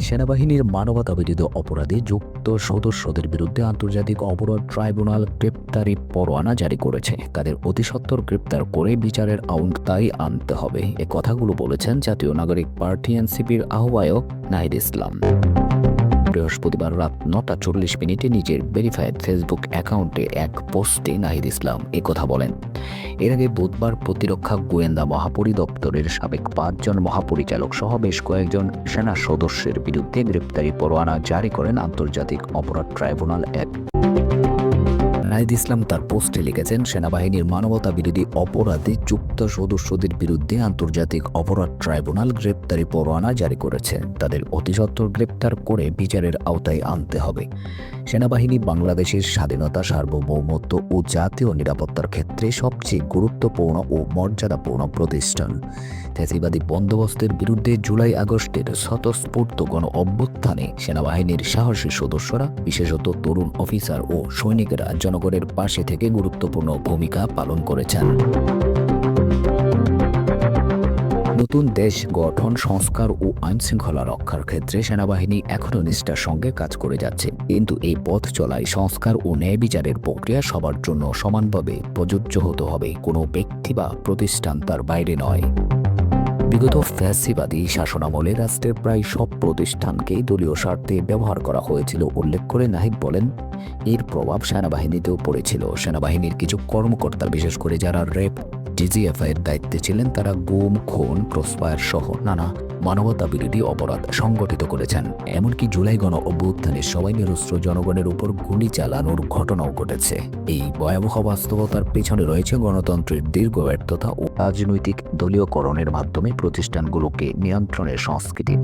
সেনাবাহিনীর মানবতা বিরোধী অপরাধে যুক্ত সদস্যদের বিরুদ্ধে আন্তর্জাতিক অপরাধ ট্রাইব্যুনাল গ্রেপ্তারি পরোয়ানা জারি করেছে। তাদের অতি সত্বর গ্রেপ্তার করে বিচারের আওতায় আনতে হবে। এ কথাগুলো বলেছেন জাতীয় নাগরিক পার্টি এনসিপির আহ্বায়ক নাহিদ ইসলাম। বৃহস্পতিবার রাত নটা চল্লিশ মিনিটে নিজের ভেরিফাইড ফেসবুক অ্যাকাউন্টে এক পোস্টে নাহিদ ইসলাম কথা বলেন। এর আগে বুধবার প্রতিরক্ষা গোয়েন্দা মহাপরিদপ্তরের সাবেক পাঁচজন মহাপরিচালক সহ বেশ কয়েকজন সেনা সদস্যের বিরুদ্ধে গ্রেপ্তারি পরোয়ানা জারি করেন আন্তর্জাতিক অপরাধ ট্রাইব্যুনাল এক। নাহিদ ইসলাম তার পোস্টে লিখেছেন, সেনাবাহিনীর মানবতা বিরোধী অপরাধে যুক্ত সদস্যদের বিরুদ্ধে আন্তর্জাতিক অপরাধ ট্রাইব্যুনাল গ্রেপ্তারি পরোয়ানা জারি করেছে। তাদের অতিসত্বর গ্রেপ্তার করে বিচারের আওতায় আনতে হবে। সেনাবাহিনী বাংলাদেশের স্বাধীনতা, সার্বভৌমত্ব ও জাতীয় নিরাপত্তার ক্ষেত্রে সবচেয়ে গুরুত্বপূর্ণ ও মর্যাদাপূর্ণ প্রতিষ্ঠান। ফ্যাসিবাদী বন্দোবস্তের বিরুদ্ধে জুলাই আগস্টের স্বতঃস্ফূর্ত গণ অভ্যুত্থানে সেনাবাহিনীর সাহসী সদস্যরা, বিশেষত তরুণ অফিসার ও সৈনিকেরা জনগণের পাশে থেকে গুরুত্বপূর্ণ ভূমিকা পালন করেছেন। নতুন দেশ গঠন, সংস্কার ও আইনশৃঙ্খলা রক্ষার ক্ষেত্রে সেনাবাহিনী এখনও নিষ্ঠার সঙ্গে কাজ করে যাচ্ছে। কিন্তু এই পথ চলায় সংস্কার ও ন্যায় বিচারের প্রক্রিয়া সবার জন্য সমানভাবে প্রযোজ্য হতে হবে। কোনো ব্যক্তি বা প্রতিষ্ঠান তার বাইরে নয়। বিগত ফ্যাসিবাদী শাসনামলে রাষ্ট্রের প্রায় সব প্রতিষ্ঠানকেই দলীয় স্বার্থে ব্যবহার করা হয়েছিল, উল্লেখ করে নাহিদ বলেন, এর প্রভাব সেনাবাহিনীতেও পড়েছিল। সেনাবাহিনীর কিছু কর্মকর্তা, বিশেষ করে যারা ডিজিএফআই এর দায়িত্বে ছিলেন তারা গুম, খুন, ক্রসফায়ার সহ নানা মানবতা বিরোধী অপরাধ সংগঠিত করেছেন। এমনকি জুলাই গণ অভ্যুত্থানের সবাই নিরস্ত্র জনগণের উপর গুলি চালানোর ঘটনাও ঘটেছে। এই ভয়াবহ বাস্তবতার পেছনে রয়েছে গণতন্ত্রের দীর্ঘ ব্যর্থতা ও রাজনৈতিক দলীয়করণের মাধ্যমে প্রতিষ্ঠানগুলোকে নিয়ন্ত্রণের সংস্কৃতি।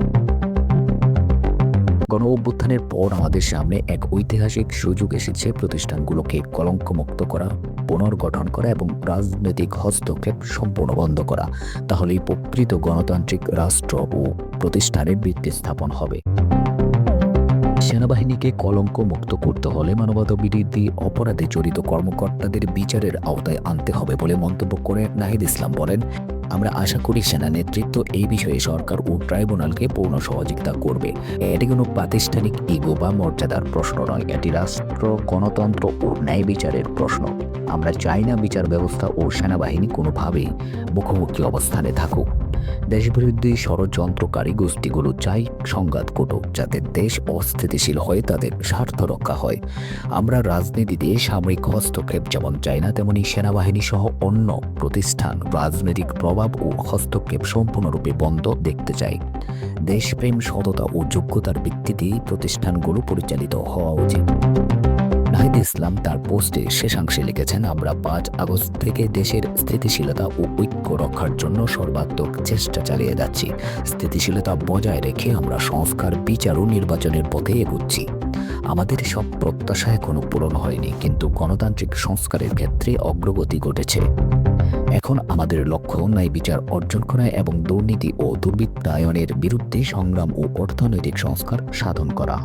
গণ অভ্যুত্থানের পর আমাদের সামনে এক ঐতিহাসিক সুযোগ এসেছে প্রতিষ্ঠানগুলোকে কলঙ্কমুক্ত করা, পুনর্গঠন করা এবং রাজনৈতিক হস্তক্ষেপ সম্পূর্ণ বন্ধ করা। তাহলেই প্রকৃত গণতান্ত্রিক রাষ্ট্র ও প্রতিষ্ঠানের ভিত্তি স্থাপন হবে। সেনাবাহিনীকে কলঙ্ক মুক্ত করতে হলে মানবতা বিরোধী অপরাধে জড়িত কর্মকর্তাদের বিচারের আওতায় আনতে হবে বলে মন্তব্য করে নাহিদ ইসলাম বলেন। আমরা আশা করি সেনা নেতৃত্ব এই বিষয়ে সরকার ও ট্রাইব্যুনালকে পূর্ণ সহযোগিতা করবে। এটি কোনো প্রাতিষ্ঠানিক ইগো বা মর্যাদার প্রশ্ন নয়। এটি রাষ্ট্র, গণতন্ত্র ও ন্যায় বিচারের প্রশ্ন। আমরা চাই না বিচার ব্যবস্থা ও সেনাবাহিনী কোনোভাবেই মুখোমুখি অবস্থানে থাকুক। দেশবিরোধী ষড়যন্ত্রকারী গোষ্ঠীগুলো চাই সংঘাত ঘটুক যাতে দেশ অস্থিতিশীল হয়ে তাদের স্বার্থ রক্ষা হয়। আমরা রাজনীতিতে সামরিক হস্তক্ষেপ যেমন চাই না, তেমনি সেনাবাহিনী সহ অন্য প্রতিষ্ঠান রাজনৈতিক প্রভাব ও হস্তক্ষেপ সম্পূর্ণরূপে বন্ধ দেখতে চাই। দেশপ্রেম, সততা ও যোগ্যতার ভিত্তিতেই প্রতিষ্ঠানগুলো পরিচালিত হওয়া উচিত। নাহিদ ইসলাম তার পোস্টে শেষাংশে লিখেছেন, আমরা পাঁচ আগস্ট থেকে দেশের স্থিতিশীলতা ও ঐক্য রক্ষার জন্য সর্বাত্মক চেষ্টা চালিয়ে যাচ্ছি। স্থিতিশীলতা বজায় রেখে আমরা সংস্কার, বিচার ও নির্বাচনের পথে এগুচ্ছি। আমাদের সব প্রত্যাশা এখনও পূরণ হয়নি, কিন্তু গণতান্ত্রিক সংস্কারের ক্ষেত্রে অগ্রগতি ঘটেছে। এখন আমাদের লক্ষ্য ন্যায় বিচার অর্জন করা এবং দুর্নীতি ও দুর্বৃত্তায়নের বিরুদ্ধে সংগ্রাম ও অর্থনৈতিক সংস্কার সাধন করা।